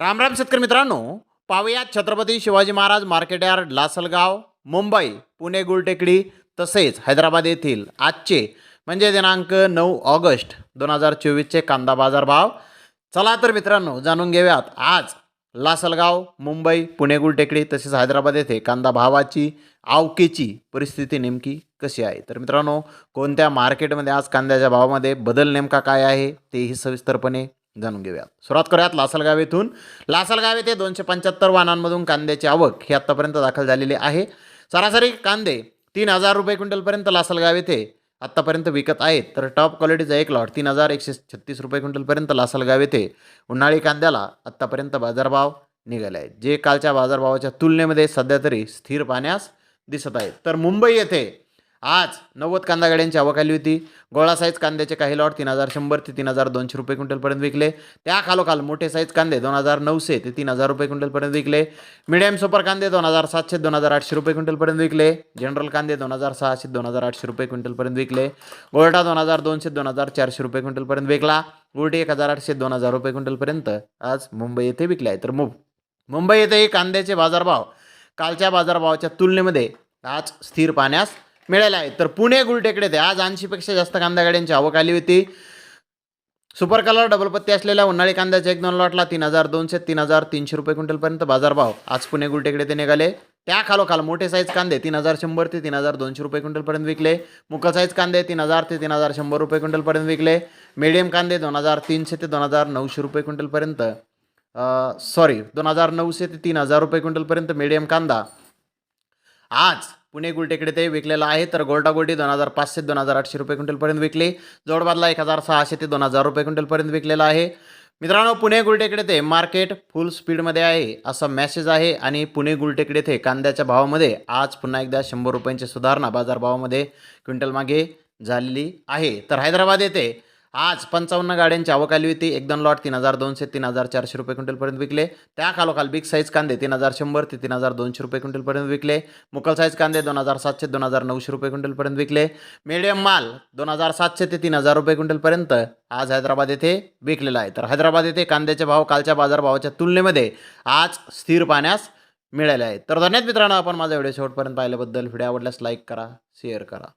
राम राम शेतकरी मित्रांनो पावयात छत्रपती शिवाजी महाराज मार्केट यार्ड लासलगाव मुंबई पुणे गुलटेकडी तसेच हैदराबाद येथील आजचे म्हणजे दिनांक नऊ ऑगस्ट दोन हजार चोवीसचे कांदा बाजार भाव. चला तर मित्रांनो जाणून घेऊयात. आज लासलगाव मुंबई पुणे गुलटेकडी तसेच हैदराबाद येथे कांदा भावाची आवकेची परिस्थिती नेमकी कशी आहे? तर मित्रांनो कोणत्या मार्केटमध्ये आज कांद्याच्या भावामध्ये बदल नेमका काय आहे तेही सविस्तरपणे जाणून घेऊयात. सुरुवात करूयात लासलगाव येथून. लासलगाव येथे दोनशे पंच्याहत्तर वाहनांमधून कांद्याची आवक ही आत्तापर्यंत दाखल झालेली आहे. सरासरी कांदे तीन हजार रुपये क्विंटलपर्यंत लासलगाव येथे आत्तापर्यंत विकत आहेत. तर टॉप क्वालिटीचा एक लॉट तीन हजार एकशे छत्तीस रुपये क्विंटलपर्यंत लासलगाव येथे उन्हाळी कांद्याला आत्तापर्यंत बाजारभाव निघाले आहेत. जे कालच्या बाजारभावाच्या तुलनेमध्ये सध्या तरी स्थिर पाहण्यास दिसत आहेत. तर मुंबई येथे आज नव्वद कांदा गाड्यांची आवक आली होती. गोळा साईज कांद्याचे काही लॉट तीन हजार शंभर ते तीन हजार दोनशे रुपये क्विंटलपर्यंत विकले. त्या खालोखाल मोठे साईज कांदे दोन हजार नऊशे ते तीन हजार रुपये क्विंटलपर्यंत विकले. मिडियम सुपर कांदे दोन हजार सातशे दोन हजार आठशे रुपये क्विंटलपर्यंत विकले. जनरल कांदे दोन हजार सहाशे दोन हजार आठशे रुपये क्विंटलपर्यंत विकले. गोल्डा दोन हजार दोनशे दोन हजार चारशे रुपये क्विंटलपर्यंत विकला. गुलटी एक हजार आठशे दोन हजार रुपये क्विंटलपर्यंत आज मुंबई येथे विकले आहे तर मुंब मुंबई येथेही कांद्याचे बाजारभाव कालच्या बाजारभावाच्या तुलनेमध्ये आज स्थिर पाहण्यास मिळाले आहे. तर पुणे गुलटेकडे ते. आज ऐंशीपेक्षा जास्त कांदा गाड्यांची आवक आली होती. सुपर कलर डबल पत्ती असलेल्या उन्हाळी कांद्याच्या एक दोन लॉटला तीन हजार दोनशे तीन हजार तीनशे रुपये क्विंटलपर्यंत बाजारभाव आज पुणे गुलटेकडे ते निघाले. त्या खालोखाल मोठे साईज कांदे तीन हजार शंभर ते तीन हजार दोनशे रुपये क्विंटलपर्यंत विकले. मुकल साईज कांदे तीन हजार ते तीन हजार शंभर रुपये क्विंटलपर्यंत विकले. मीडियम कांदे दोन हजार तीनशे ते दोन हजार नऊशे रुपये क्विंटलपर्यंत सॉरी दोन हजार नऊशे ते तीन हजार रुपये क्विंटलपर्यंत मीडियम कांदा. आज पुणे गुलटेकडे ते विकलेला आहे तर गोल्डा गोल्डी दोन हजार पाचशे दोन हजार आठशे रुपये क्विंटलपर्यंत विकली. जोडबादला एक हजार सहाशे ते दोन हजार रुपये क्विंटलपर्यंत विकलेला आहे. मित्रांनो पुणे गुलटेकडे ते मार्केट फुल स्पीडमध्ये आहे असा मेसेज आहे. आणि पुणे गुलटेकडे ते कांद्याच्या भावामध्ये आज पुन्हा एकदा शंभर रुपयांची सुधारणा बाजारभावामध्ये क्विंटल मागे झालेली आहे. तर हैदराबाद येथे आज पंचावन्न गाड्यांची आवक आली होती. एक दोन लॉट तीन हजार दोनशे तीन हजार चारशे रुपये क्विंटलपर्यंत विकले. त्या खालोखाल बिग साईज कांदे तीन हजार शंभर ते तीन हजार दोनशे रुपये क्विंटलपर्यंत विकले. मुकल साईज कांदे दोन हजार सातशे दोन हजार नऊशे रुपये क्विंटलपर्यंत विकले. मीडियम माल दोन हजार सातशे ते तीन हजार रुपये क्विंटलपर्यंत आज हैदराबाद येथे विकलेला आहे. तर हैदराबाद येथे कांद्याचे भाव कालच्या बाजारभावाच्या तुलनेमध्ये आज स्थिर पाहण्यास मिळाले आहेत तर धन्यवाद मित्रांनो आपण माझा व्हिडिओ शेवटपर्यंत पाहिल्याबद्दल. व्हिडिओ आवडल्यास लाईक करा शेअर करा.